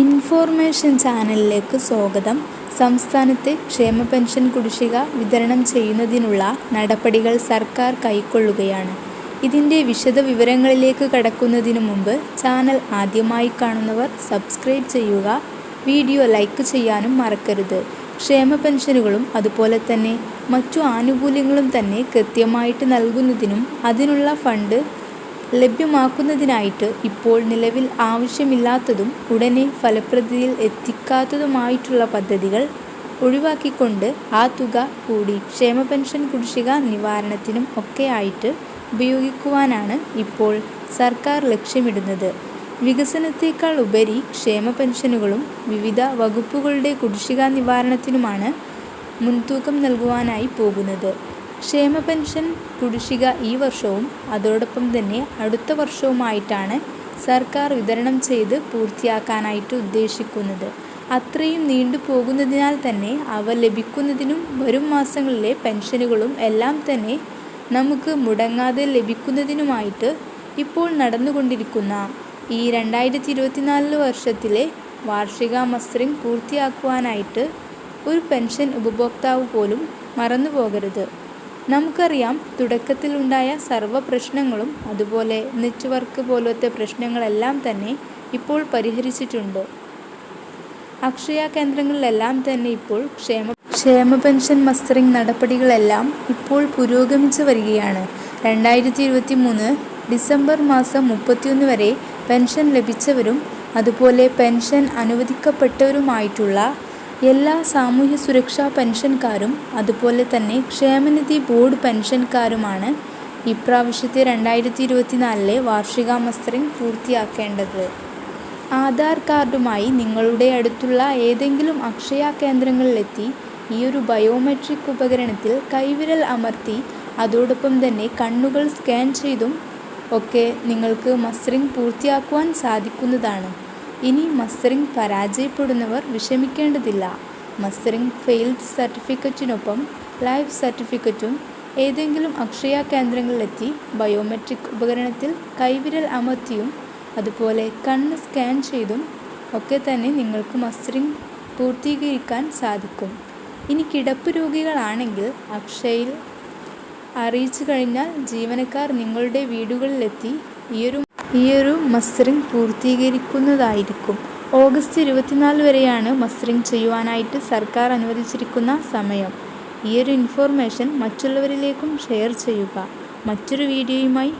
Information ചാനലിലേക്ക് സ്വാഗതം. സംസ്ഥാനത്ത് ക്ഷേമ പെൻഷൻ കുടിശ്ശിക വിതരണം ചെയ്യുന്നതിനുള്ള നടപടികൾ സർക്കാർ കൈക്കൊള്ളുകയാണ്. ഇതിന്റെ വിശദവിവരങ്ങളിലേക്ക് കടക്കുന്നതിന് മുമ്പ് ചാനൽ ആദ്യമായി കാണുന്നവർ സബ്സ്ക്രൈബ് ചെയ്യുക വീഡിയോ ലൈക്ക് ചെയ്യാനും മറക്കരുത്. ക്ഷേമ പെൻഷനുകളും അതുപോലെ തന്നെ മറ്റു ആനുകൂല്യങ്ങളും തന്നെ കൃത്യമായിട്ട് നൽകുന്നതിനും അതിനുള്ള ഫണ്ട് ലഭ്യമാക്കുന്നതിനായിട്ട് ഇപ്പോൾ നിലവിൽ ആവശ്യമില്ലാത്തതും ഉടനെ ഫലപ്രദതയിൽ എത്തിക്കാത്തതുമായിട്ടുള്ള പദ്ധതികൾ ഒഴിവാക്കിക്കൊണ്ട് ആ തുക കൂടി ക്ഷേമ പെൻഷൻ കുടിശ്ശിക നിവാരണത്തിനും ഒക്കെയായിട്ട് ഉപയോഗിക്കുവാനാണ് ഇപ്പോൾ സർക്കാർ ലക്ഷ്യമിടുന്നത്. വികസനത്തേക്കാൾ ഉപരി ക്ഷേമ പെൻഷനുകളും വിവിധ വകുപ്പുകളുടെ കുടിശ്ശിക നിവാരണത്തിനുമാണ് മുൻതൂക്കം നൽകുവാനായി പോകുന്നത്. ക്ഷേമ പെൻഷൻ കുടിശ്ശിക ഈ വർഷവും അതോടൊപ്പം തന്നെ അടുത്ത വർഷവുമായിട്ടാണ് സർക്കാർ വിതരണം ചെയ്ത് പൂർത്തിയാക്കാനായിട്ട് ഉദ്ദേശിക്കുന്നത്. അത്രയും നീണ്ടു പോകുന്നതിനാൽ തന്നെ അവ ലഭിക്കുന്നതിനും വരും മാസങ്ങളിലെ പെൻഷനുകളും എല്ലാം തന്നെ നമുക്ക് മുടങ്ങാതെ ലഭിക്കുന്നതിനുമായിട്ട് ഇപ്പോൾ നടന്നുകൊണ്ടിരിക്കുന്ന ഈ രണ്ടായിരത്തി ഇരുപത്തിനാല് വർഷത്തിലെ വാർഷിക മസ്റ്ററിംഗ് പൂർത്തിയാക്കുവാനായിട്ട് ഒരു പെൻഷൻ ഉപഭോക്താവ് പോലും മറന്നു പോകരുത് നമുക്കറിയാം തുടക്കത്തിലുണ്ടായ സർവ പ്രശ്നങ്ങളും അതുപോലെ നെറ്റ്വർക്ക് പോലത്തെ പ്രശ്നങ്ങളെല്ലാം തന്നെ ഇപ്പോൾ പരിഹരിച്ചിട്ടുണ്ട്. അക്ഷയ കേന്ദ്രങ്ങളിലെല്ലാം തന്നെ ഇപ്പോൾ ക്ഷേമ ക്ഷേമ പെൻഷൻ മസ്റ്ററിംഗ് നടപടികളെല്ലാം ഇപ്പോൾ പുരോഗമിച്ചു വരികയാണ്. രണ്ടായിരത്തി ഇരുപത്തി മൂന്ന് ഡിസംബർ മാസം മുപ്പത്തിയൊന്ന് വരെ പെൻഷൻ ലഭിച്ചവരും അതുപോലെ പെൻഷൻ അനുവദിക്കപ്പെട്ടവരുമായിട്ടുള്ള എല്ലാ സാമൂഹ്യ സുരക്ഷാ പെൻഷൻകാരും അതുപോലെ തന്നെ ക്ഷേമനിധി ബോർഡ് പെൻഷൻകാരുമാണ് ഇപ്രാവശ്യത്തെ രണ്ടായിരത്തി ഇരുപത്തിനാലിലെ വാർഷിക മസ്റ്ററിംഗ് പൂർത്തിയാക്കേണ്ടത്. ആധാർ കാർഡുമായി നിങ്ങളുടെ അടുത്തുള്ള ഏതെങ്കിലും അക്ഷയ കേന്ദ്രങ്ങളിലെത്തി ഒരു ബയോമെട്രിക് ഉപകരണത്തിൽ കൈവിരൽ അമർത്തി അതോടൊപ്പം തന്നെ കണ്ണുകൾ സ്കാൻ ചെയ്തും ഒക്കെ നിങ്ങൾക്ക് മസ്റ്ററിംഗ് പൂർത്തിയാക്കുവാൻ സാധിക്കുന്നതാണ്. ഇനി മസ്റ്ററിംഗ് പരാജയപ്പെടുന്നവർ വിഷമിക്കേണ്ടതില്ല. മസ്റ്ററിംഗ് ഫെയിൽഡ് സർട്ടിഫിക്കറ്റിനൊപ്പം ലൈഫ് സർട്ടിഫിക്കറ്റും ഏതെങ്കിലും അക്ഷയ കേന്ദ്രങ്ങളിലെത്തി ബയോമെട്രിക് ഉപകരണത്തിൽ കൈവിരൽ അമർത്തിയും അതുപോലെ കണ്ണ് സ്കാൻ ചെയ്തും ഒക്കെ തന്നെ നിങ്ങൾക്ക് മസ്റ്ററിംഗ് പൂർത്തീകരിക്കാൻ സാധിക്കും. ഇനി കിടപ്പ് രോഗികളാണെങ്കിൽ അക്ഷയയിൽ അറിയിച്ചു കഴിഞ്ഞാൽ ജീവനക്കാർ നിങ്ങളുടെ വീടുകളിലെത്തി ഈയൊരു ഈയൊരു മസ്റ്ററിംഗ് പൂർത്തീകരിക്കുന്നതായിരിക്കും. ഓഗസ്റ്റ് ഇരുപത്തിനാല് വരെയാണ് മസ്റ്ററിംഗ് ചെയ്യുവാനായിട്ട് സർക്കാർ അനുവദിച്ചിരിക്കുന്ന സമയം. ഈയൊരു ഇൻഫോർമേഷൻ മറ്റുള്ളവരിലേക്കും ഷെയർ ചെയ്യുക. മറ്റൊരു വീഡിയോയുമായി